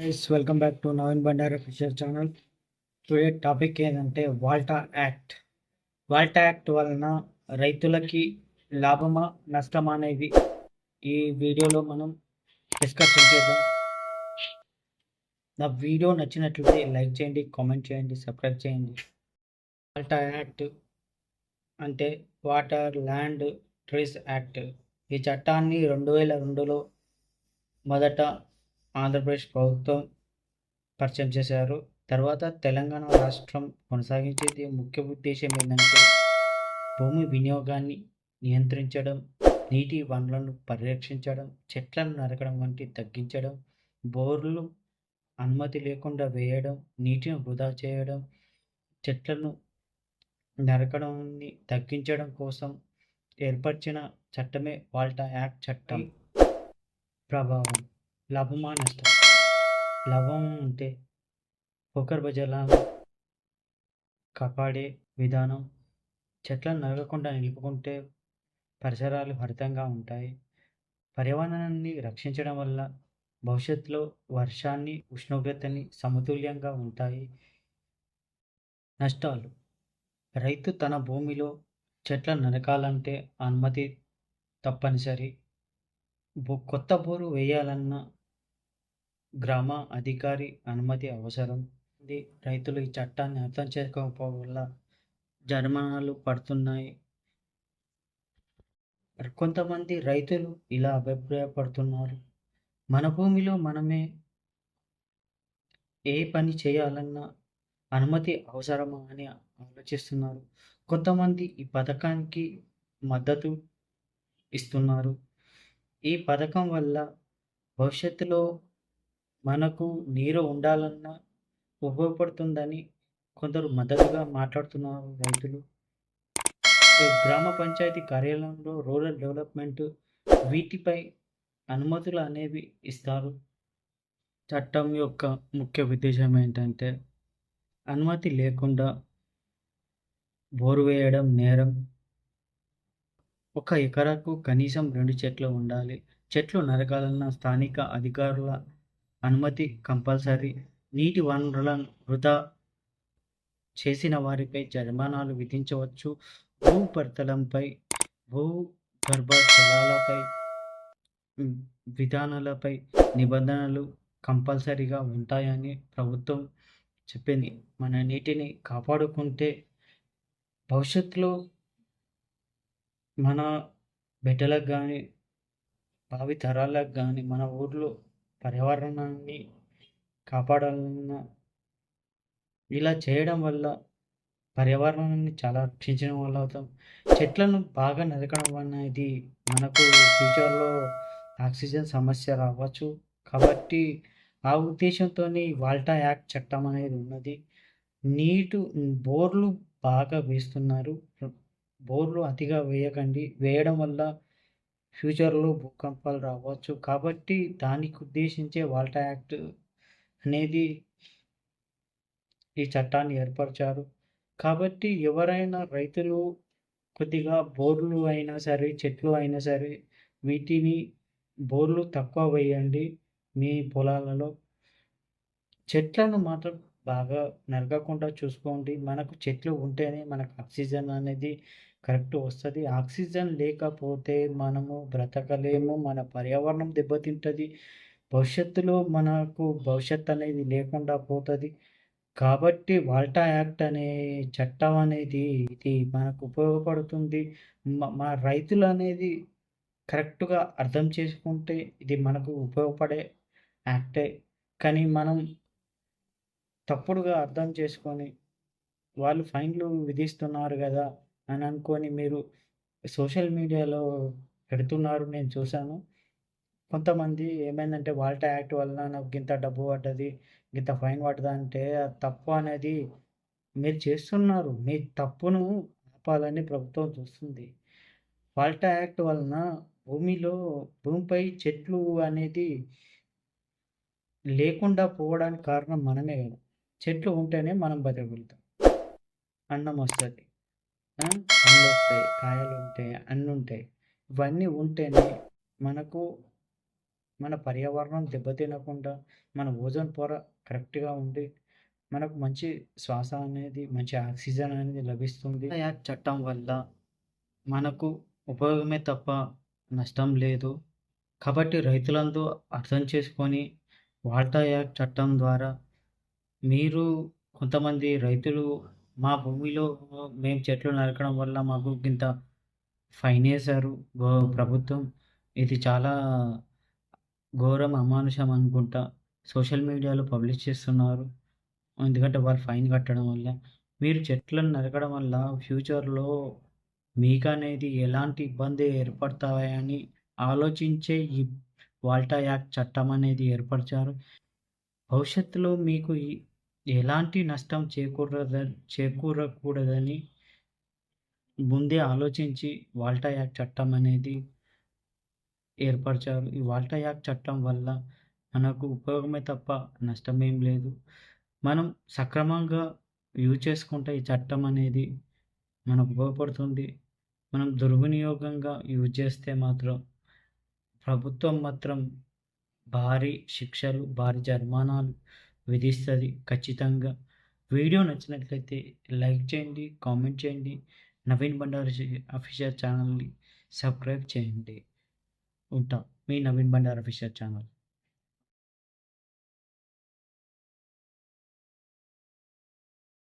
Guys welcome back to Naveen Bandar official channel today topic ఏంటంటే WALTA act WALTA act వలన రైతులకి లాభమా నష్టమా అనేది ఈ వీడియోలో మనం డిస్కషన్ చేద్దాం. నా వీడియో నచ్చినట్లయితే లైక్ చేయండి కామెంట్ చేయండి సబ్స్క్రైబ్ చేయండి. వాల్టా యాక్ట్ అంటే వాటర్ ల్యాండ్ ట్రీస్ యాక్ట్ ఈ చట్టాన్ని రెండు వేల రెండులో మొదట ఆంధ్రప్రదేశ్ ప్రభుత్వం పరిచయం చేశారు. తర్వాత తెలంగాణ రాష్ట్రం కొనసాగించేది ముఖ్య ఉద్దేశం ఏంటంటే భూమి వినియోగాన్ని నియంత్రించడం నీటి వనరులను పరిరక్షించడం చెట్లను నరకడం వంటి తగ్గించడం బోర్లు అనుమతి లేకుండా వేయడం నీటిని వృధా చేయడం చెట్లను నరకడాన్ని తగ్గించడం కోసం ఏర్పరిచిన చట్టమే వాల్టా యాక్ట్ చట్టం. ప్రభావం లాభమా నష్టం. లాభం ఉంటే ఒకరి జలాలను కాపాడే విధానం చెట్లను నరకకుండా నిలుపుకుంటే పరిసరాలు హరితంగా ఉంటాయి. పర్యావరణాన్ని రక్షించడం వల్ల భవిష్యత్తులో వర్షాన్ని ఉష్ణోగ్రతని సమతుల్యంగా ఉంటాయి నష్టాలు. రైతు తన భూమిలో చెట్లను నరకాలంటే అనుమతి తప్పనిసరి. బో కొత్త బోరు వేయాలన్నా గ్రామ అధికారి అనుమతి అవసరం. ఇది రైతులు ఈ చట్టాన్ని అర్థం చేసుకోకపోవడం వల్ల జరిమానాలు పడుతున్నాయి. కొంతమంది రైతులు ఇలా అభిప్రాయపడుతున్నారు. మన భూమిలో మనమే ఏ పని చేయాలన్నా అనుమతి అవసరమా అని ఆలోచిస్తున్నారు. కొంతమంది ఈ పథకానికి మద్దతు ఇస్తున్నారు. ఈ పథకం వల్ల భవిష్యత్తులో మనకు నీరు ఉండాలన్నా ఉపయోగపడుతుందని కొందరు మద్దతుగా మాట్లాడుతున్నారు రైతులు. గ్రామ పంచాయతీ కార్యాలయంలో రూరల్ డెవలప్మెంట్ వీటిపై అనుమతులు అనేవి ఇస్తారు. చట్టం యొక్క ముఖ్య ఉద్దేశం ఏంటంటే అనుమతి లేకుండా బోరు వేయడం నేరం. ఒక ఎకరాకు కనీసం రెండు చెట్లు ఉండాలి. చెట్లు నరకాలన్న స్థానిక అధికారుల అనుమతి కంపల్సరీ. నీటి వనరులను వృధా చేసిన వారిపై జరిమానాలు విధించవచ్చు. భూపరితలంపై భూగర్భ జలాలపై విధానాలపై నిబంధనలు కంపల్సరీగా ఉంటాయని ప్రభుత్వం చెప్పింది. మన నీటిని కాపాడుకుంటే భవిష్యత్తులో మన బిడ్డలకు కానీ భావి తరాలకు కానీ మన ఊర్లో పర్యావరణాన్ని కాపాడాలన్న ఇలా చేయడం వల్ల పర్యావరణాన్ని చాలా రక్షించడం వల్ల అవుతాం. చెట్లను బాగా నరకడం అనేది మనకు ఫ్యూచర్లో ఆక్సిజన్ సమస్య రావచ్చు. కాబట్టి ఆ ఉద్దేశంతో వాల్టా యాక్ట్ చట్టం అనేది ఉన్నది. నీటు బోర్లు బాగా వేస్తున్నారు. బోర్లు అతిగా వేయకండి. వేయడం వల్ల ఫ్యూచర్లో భూకంపాలు రావచ్చు. కాబట్టి దానికి ఉద్దేశించే వాల్టా యాక్ట్ అనేది ఈ చట్టాన్ని ఏర్పరిచారు. కాబట్టి ఎవరైనా రైతులు కొద్దిగా బోర్లు అయినా సరే చెట్లు అయినా సరే వీటిని బోర్లు తక్కువ వేయండి మీ పొలాలలో. చెట్లను మాత్రం బాగా నరకకుండా చూసుకోండి. మనకు చెట్లు ఉంటేనే మనకు ఆక్సిజన్ అనేది కరెక్ట్ వస్తుంది. ఆక్సిజన్ లేకపోతే మనము బ్రతకలేము మన పర్యావరణం దెబ్బతింటుంది భవిష్యత్తులో మనకు భవిష్యత్ అనేది లేకుండా పోతుంది. కాబట్టి వాల్టా యాక్ట్ అనే చట్టం అనేది ఇది మనకు ఉపయోగపడుతుంది. మన మా రైతులు అనేది కరెక్ట్గా అర్థం చేసుకుంటే ఇది మనకు ఉపయోగపడే యాక్టే. కానీ మనం తప్పుడుగా అర్థం చేసుకొని వాళ్ళు ఫైన్లు విధిస్తున్నారు కదా అని అనుకొని మీరు సోషల్ మీడియాలో పెడుతున్నారు నేను చూశాను. కొంతమంది ఏమైందంటే వాల్టా యాక్ట్ వలన నాకు ఇంత డబ్బు పడ్డది ఇంత ఫైన్ పడ్డది అంటే తప్పు అనేది మీరు చేస్తున్నారు. మీ తప్పును ఆపాలని ప్రభుత్వం చూస్తుంది. వాల్టా యాక్ట్ వలన భూమిలో భూమిపై చెట్లు అనేది లేకుండా పోవడానికి కారణం మనమే కదా. చెట్లు ఉంటేనే మనం బతకగలుగుతాం. అన్నం వస్తుంది. పండ్లు వస్తాయి కాయలు ఉంటాయి అన్నీ ఉంటాయి ఇవన్నీ ఉంటేనే మనకు మన పర్యావరణం దెబ్బతినకుండా మన ఓజోన్ పొర కరెక్ట్‌గా ఉండి మనకు మంచి శ్వాస అనేది మంచి ఆక్సిజన్ అనేది లభిస్తుంది. యాక్ట్ చట్టం వల్ల మనకు ఉపయోగమే తప్ప నష్టం లేదు. కాబట్టి రైతులందరూ అర్థం చేసుకొని వాల్టా యాక్ట్ చట్టం ద్వారా మీరు కొంతమంది రైతులు మా భూమిలో మేము చెట్లు నరకడం వల్ల మాకు ఇంత ఫైన్ వేశారు గో ప్రభుత్వం. ఇది చాలా ఘోరం, అమానుషం అనుకుంటా. సోషల్ మీడియాలో పబ్లిష్ చేస్తున్నారు. ఎందుకంటే వాళ్ళు ఫైన్ కట్టడం వల్ల. మీరు చెట్లను నరకడం వల్ల ఫ్యూచర్‌లో మీకు అనేది ఎలాంటి ఇబ్బంది ఏర్పడతాయని ఆలోచించే ఈ వాల్టా యాక్ట్ చట్టం అనేది ఏర్పరిచారు. భవిష్యత్తులో మీకు ఈ ఎలాంటి నష్టం చేకూరద చేకూరకూడదని ముందే ఆలోచించి వాల్టా యాక్ట్ చట్టం అనేది ఏర్పరిచారు. ఈ వాల్టా యాక్ట్ చట్టం వల్ల మనకు ఉపయోగమే తప్ప నష్టం ఏం లేదు. మనం సక్రమంగా యూజ్ చేసుకుంటే ఈ చట్టం అనేది మనకు ఉపయోగపడుతుంది. మనం దుర్వినియోగంగా యూజ్ చేస్తే మాత్రం ప్రభుత్వం మాత్రం భారీ శిక్షలు, భారీ జరిమానాలు విధిస్తుంది ఖచ్చితంగా. వీడియో నచ్చినట్లయితే లైక్ చేయండి, కామెంట్ చేయండి. నవీన్ బండారు అఫీషియల్ ఛానల్‌ని సబ్స్క్రైబ్ చేయండి. ఉంటా. మీ నవీన్ బండారు అఫీషియల్ ఛానల్.